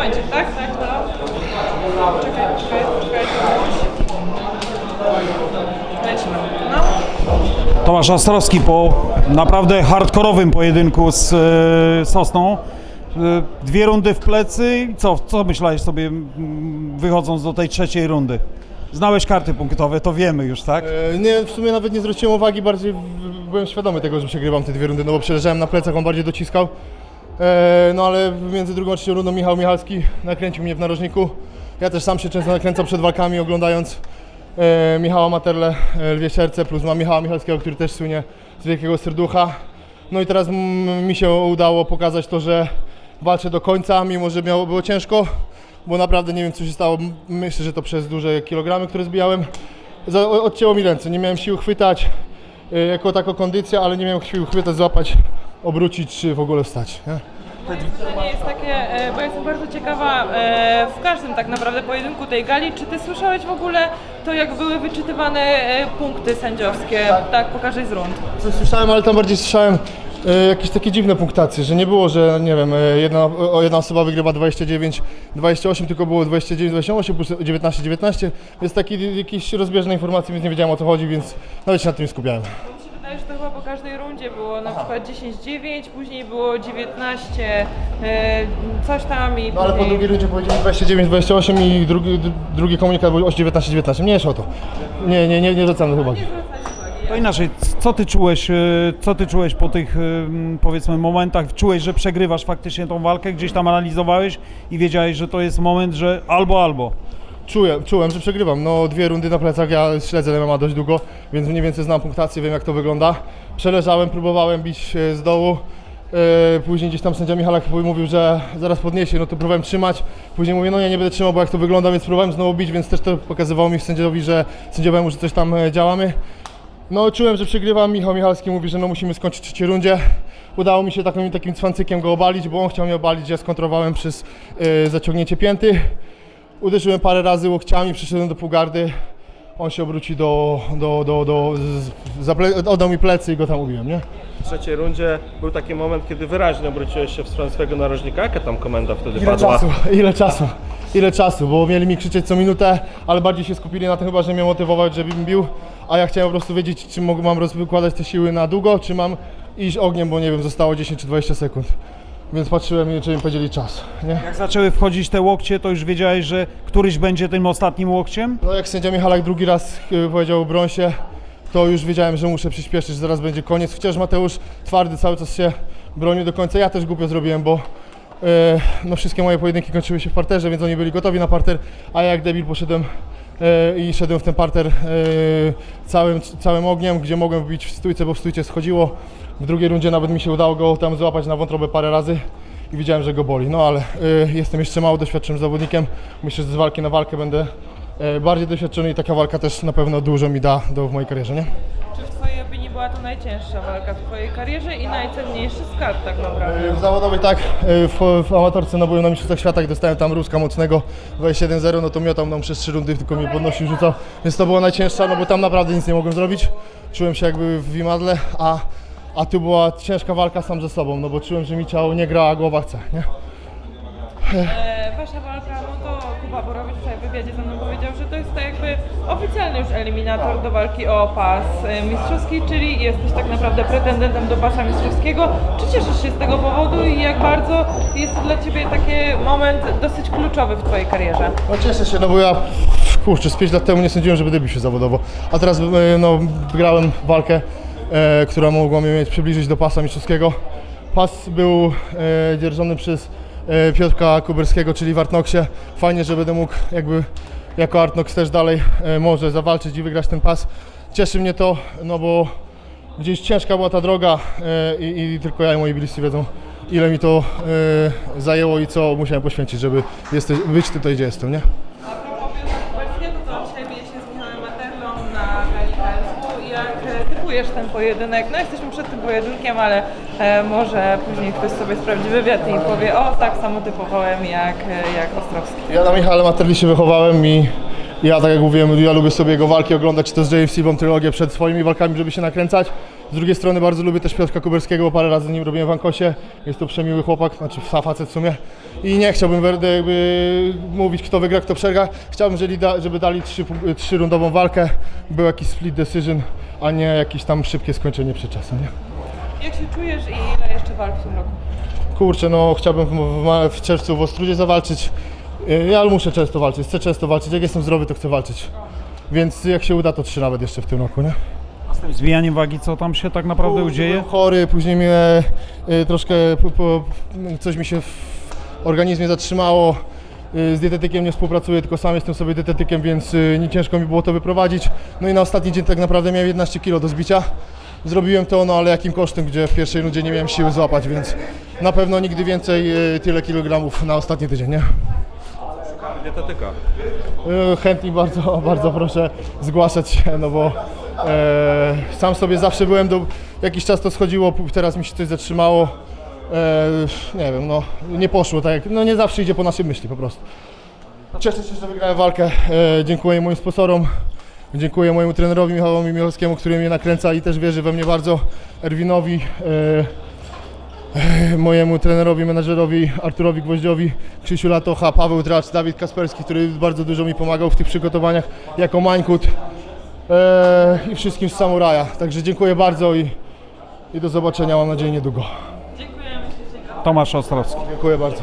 momencie, tak? Tak, no. Czekaj, czekaj, czekaj. Lecimy. No. Tomasz Ostrowski po naprawdę hardkorowym pojedynku z e, Sosną. E, Dwie rundy w plecy i co, co myślałeś sobie mm, wychodząc do tej trzeciej rundy? Znałeś karty punktowe, to wiemy już, tak? E, Nie, w sumie nawet nie zwróciłem uwagi, bardziej w- byłem świadomy tego, że przegrywam te dwie rundy, no bo przeleżałem na plecach, on bardziej dociskał. E, No ale między drugą a trzecią rundą Michał Michalski nakręcił mnie w narożniku. Ja też sam się często nakręcam przed walkami, oglądając e, Michała Materle, e, Lwie Serce, plus mam Michała Michalskiego, który też słynie z wielkiego serducha. No i teraz mi się udało pokazać to, że walczę do końca, mimo że miało, było ciężko, bo naprawdę nie wiem co się stało. Myślę, że to przez duże kilogramy, które zbijałem. Odcięło mi ręce, nie miałem sił chwytać jako taką kondycję, ale nie miałem sił chwytać, złapać, obrócić czy w ogóle wstać. Nie? Pytanie jest takie, e, bo jestem bardzo ciekawa e, w każdym tak naprawdę pojedynku tej gali, czy ty słyszałeś w ogóle to, jak były wyczytywane e, punkty sędziowskie, tak, po każdej z rund? Coś słyszałem, ale tam bardziej słyszałem e, jakieś takie dziwne punktacje, że nie było, że nie wiem, e, jedna, o, jedna osoba wygrywa 29, 28, tylko było 29, 28 plus 19, 19, więc takie jakieś rozbieżne informacje, więc nie wiedziałem o co chodzi, więc nawet się nad tym nie skupiałem. Wydaje, że to chyba po każdej rundzie było na przykład 10-9, później było 19, e, coś tam i No ale po później... drugiej rundzie powiedzieli 29, 28 i drugi, d- drugi komunikat był 19, 19. Nie jest o to. Nie, nie, nie, nie zwracam na to uwagi. To inaczej, co ty czułeś, e, co ty czułeś po tych e, m, powiedzmy momentach? Czułeś, że przegrywasz faktycznie tą walkę, gdzieś tam analizowałeś i wiedziałeś, że to jest moment, że albo, albo. Czuję, czułem, że przegrywam. No dwie rundy na plecach, ja śledzę MMA dość długo, więc mniej więcej znam punktację, wiem jak to wygląda. Przeleżałem, próbowałem bić e, z dołu. E, Później gdzieś tam sędzia Michalak mówił, że zaraz podniesie, no to próbowałem trzymać. Później mówię, no ja nie będę trzymał, bo jak to wygląda, więc próbowałem znowu bić, więc też to pokazywało mi sędziowi, że sędziowemu, że coś tam e, działamy. No czułem, że przegrywam. Michał Michalski mówi, że no musimy skończyć trzeciej rundzie. Udało mi się takim, takim cwancykiem go obalić, bo on chciał mnie obalić, ja skontrowałem przez e, zaciągnięcie pięty. Uderzyłem parę razy łokciami, przyszedłem do półgardy. On się obróci do, do, do, do z, zaple, oddał mi plecy i go tam ubiłem, nie? W trzeciej rundzie był taki moment, kiedy wyraźnie obróciłeś się w stronę swojego narożnika. Jaka tam komenda wtedy Ile padła? czasu, ile czasu, ile czasu, bo mieli mi krzyczeć co minutę, ale bardziej się skupili na tym chyba, że mnie motywować, żebym bił, a ja chciałem po prostu wiedzieć, czy mogę, mam rozkładać te siły na długo, czy mam iść ogniem, bo nie wiem, zostało 10 czy 20 sekund. Więc patrzyłem, czy mi powiedzieli czas, nie? Jak zaczęły wchodzić te łokcie, to już wiedziałeś, że któryś będzie tym ostatnim łokciem? No jak sędzia Michalak drugi raz y, powiedział o brąsie, to już wiedziałem, że muszę przyspieszyć, że zaraz będzie koniec. Chociaż Mateusz twardy cały czas się bronił do końca. Ja też głupio zrobiłem, bo y, no wszystkie moje pojedynki kończyły się w parterze, więc oni byli gotowi na parter, a ja jak debil poszedłem i szedłem w ten parter y, całym, całym ogniem, gdzie mogłem wbić w stójce, bo w stójce schodziło. W drugiej rundzie nawet mi się udało go tam złapać na wątrobę parę razy i widziałem, że go boli. No ale y, jestem jeszcze mało doświadczonym zawodnikiem. Myślę, że z walki na walkę będę e, bardziej doświadczony i taka walka też na pewno dużo mi da do, w mojej karierze, nie? Była to najcięższa walka w Twojej karierze i najcenniejszy skarb tak naprawdę? W zawodowej tak, e, w, w amatorce no byłem na Mistrzostwach Świata, jak dostałem tam Ruska mocnego 21-0, no to miotał nam przez 3 rundy, tylko mnie podnosił, rzucał, więc to była najcięższa, no bo tam naprawdę nic nie mogłem zrobić. Czułem się jakby w Wimadle, a, a tu była ciężka walka sam ze sobą, no bo czułem, że mi ciało nie gra, a głowa chce, nie? E, wasza walka, no to Kuba Borowicz wywiadzie ze mną powiedział, że to jest tak jakby oficjalny już eliminator do walki o pas e, mistrzowski, czyli jesteś tak naprawdę pretendentem do pasa mistrzowskiego. Czy cieszysz się z tego powodu i jak bardzo jest to dla Ciebie taki moment dosyć kluczowy w Twojej karierze? No cieszę się, no bo ja kurczę, z 5 lat temu nie sądziłem, że będę się zawodowo. A teraz e, no, grałem walkę, e, która mogła mnie przybliżyć do pasa mistrzowskiego. Pas był e, dzierżony przez Piotrka Kuberskiego, czyli w Artnoxie. Fajnie, że będę mógł jakby jako Artnox też dalej e, może zawalczyć i wygrać ten pas. Cieszy mnie to, no bo gdzieś ciężka była ta droga e, i, i tylko ja i moi bliscy wiedzą, ile mi to e, zajęło i co musiałem poświęcić, żeby jesteś, być tutaj, gdzie jestem, nie? A propos Piotra to dzisiaj bije się z Michałem Materlą na gali KSW. Jak typujesz ten pojedynek? No jesteśmy przed tym pojedynkiem, ale e, może później ktoś sobie sprawdzi wywiad i powie, o tak samo typowałem jak, e, jak Ostrowski. Ja na Michale Materli się wychowałem i Ja tak jak mówiłem, ja lubię sobie jego walki oglądać, czy to z James Silvą trylogię przed swoimi walkami, żeby się nakręcać. Z drugiej strony bardzo lubię też Piotrka Kuberskiego, bo parę razy z nim robiłem w Ankosie. Jest to przemiły chłopak, znaczy facet w sumie. I nie chciałbym jakby mówić kto wygra, kto przegra. Chciałbym, żeby, da, żeby dali trzy, trzyrundową walkę, był jakiś split decision, a nie jakieś tam szybkie skończenie przed czasem. Nie? Jak się czujesz i ile jeszcze walk w tym roku? Kurczę, no chciałbym w, w, w czerwcu w Ostrudzie zawalczyć. Y, Ja muszę często walczyć, chcę często walczyć. Jak jestem zdrowy, to chcę walczyć. Więc jak się uda, to trzy nawet jeszcze w tym roku, nie? Z tym zbijaniem wagi, co tam się tak naprawdę udzieje? Byłem chory, później mnie y, troszkę po, po, coś mi się w organizmie zatrzymało. Y, Z dietetykiem nie współpracuję, tylko sam jestem sobie dietetykiem, więc y, nie ciężko mi było to wyprowadzić. No i na ostatni dzień tak naprawdę miałem 11 kg do zbicia. Zrobiłem to, no ale jakim kosztem, gdzie w pierwszej rundzie nie miałem siły złapać, więc na pewno nigdy więcej y, tyle kilogramów na ostatni tydzień, nie? Dietetyka. E, Chętnie bardzo, bardzo proszę zgłaszać się, no bo e, sam sobie zawsze byłem, do, jakiś czas to schodziło, teraz mi się coś zatrzymało. E, nie wiem, no nie poszło tak, no nie zawsze idzie po naszej myśli po prostu. Cieszę się, że wygrałem walkę, e, dziękuję moim sponsorom, dziękuję mojemu trenerowi Michałowi Michalskiemu, który mnie nakręca i też wierzy we mnie bardzo, Erwinowi. E, mojemu trenerowi, menadżerowi Arturowi Gwoździowi, Krzysiu Latocha, Paweł Dracz, Dawid Kasperski, który bardzo dużo mi pomagał w tych przygotowaniach jako Mańkut e, i wszystkim z Samuraja. Także dziękuję bardzo i, i do zobaczenia mam nadzieję niedługo. Dziękujemy. Tomasz Ostrowski. Dziękuję bardzo.